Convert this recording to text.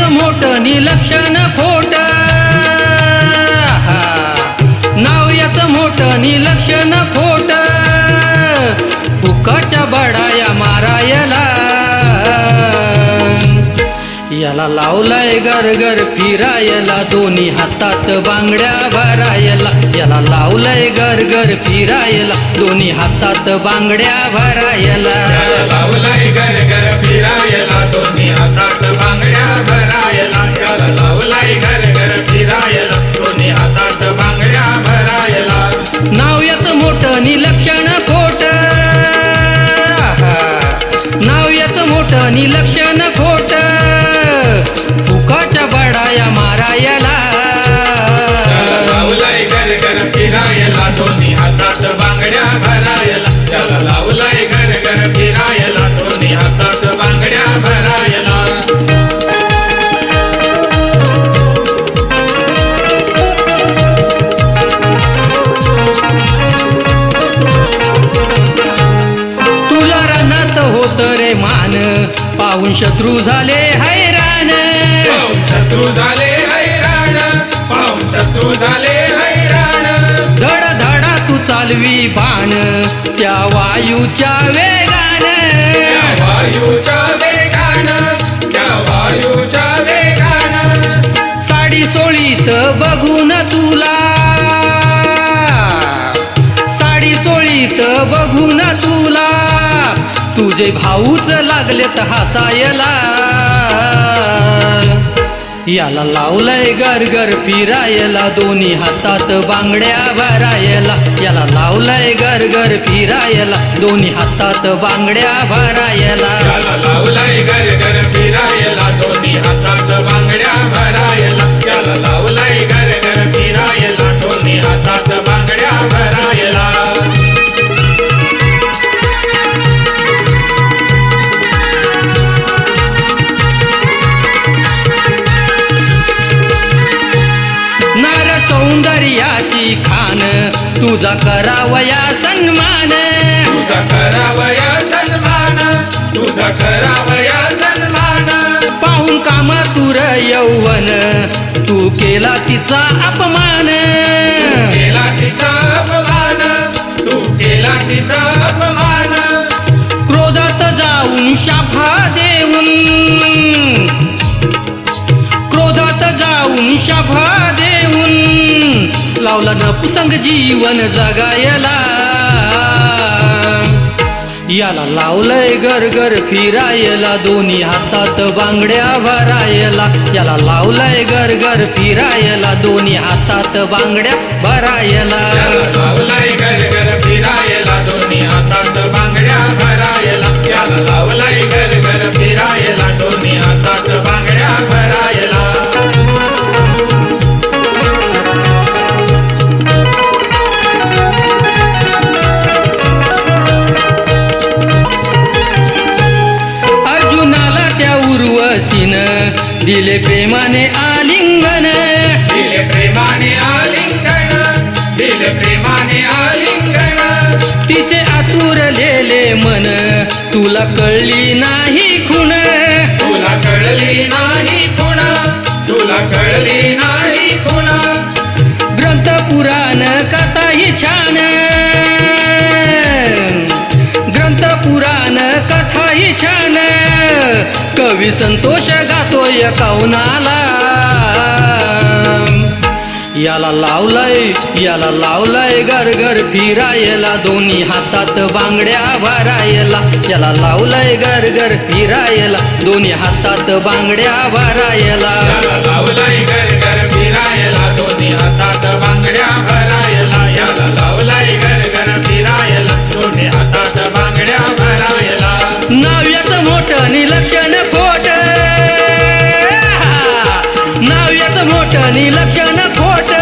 मोठं निलक्षण खोट. नाव याचं मोठ निलक्षण खोट. फुकाच्या बडाया मारायला. याला लावलाय गरगर फिरायला दोन्ही हातात बांगड्या भरायला. याला लावलाय गरगर फिरायला दोन्ही हातात बांगड्या भरायला. पाहून शत्रू झाले हैराण. पाहून शत्रू झाले हैराण. पाहून शत्रू झाले हैराण. धड धडा तू चालवी बाण. त्या वायूच्या वेगान. वायूच्या वेगान. त्या वायूच्या वेगान. साडी सोळीत बघून तुला तुझे भाऊच लागलेत हसायला. याला लावलंय गरगर फिरायला दोन्ही हातात बांगड्या भरायला. याला लावलंय गरगर फिरायला दोन्ही हातात बांगड्या भरायला. लावलंय लावलाय घर फिरायला दोन्ही हातात बांगड्या भरायला. याला लावलाय तुझा करावया सन्मान. तुझा करावया सन्मान. तुझा करावया सन्मान. पाहून कामा तुर यौवन. तू केला तिचा अपमान. केला तिचा अपमान. तू केला तिचा अपमान. क्रोधात जाऊन शाफा लावला पुसंग जीवन जगायला. याला लावलंय घर घर फिरायला दोन्ही हातात बांगड्या भरायला. याला लावलंय घर घर फिरायला दोन्ही हातात बांगड्या भरायला. लावलंय घर घर फिरायला दोन्ही हातात बांगड्या भरायला. याला लावलाय दिले प्रेमाने आलिंगन. दिले प्रेमाने आलिंगन. दिले प्रेमाने आलिंगन. तिचे आतुरलेले मन. तुला कळली नाही कवी संतोष गातोय कौनाला. याला लावलंय याला लावलंय घर फिरायला दोन्ही हातात बांगड्या भरायला. याला लावलंय गरगर फिरायला दोन्ही हातात बांगड्या भरायला. याला लावलाय घर घर फिरायला दोन्ही हातात बांगड्या भरायला. याला नाव्याचं खोट.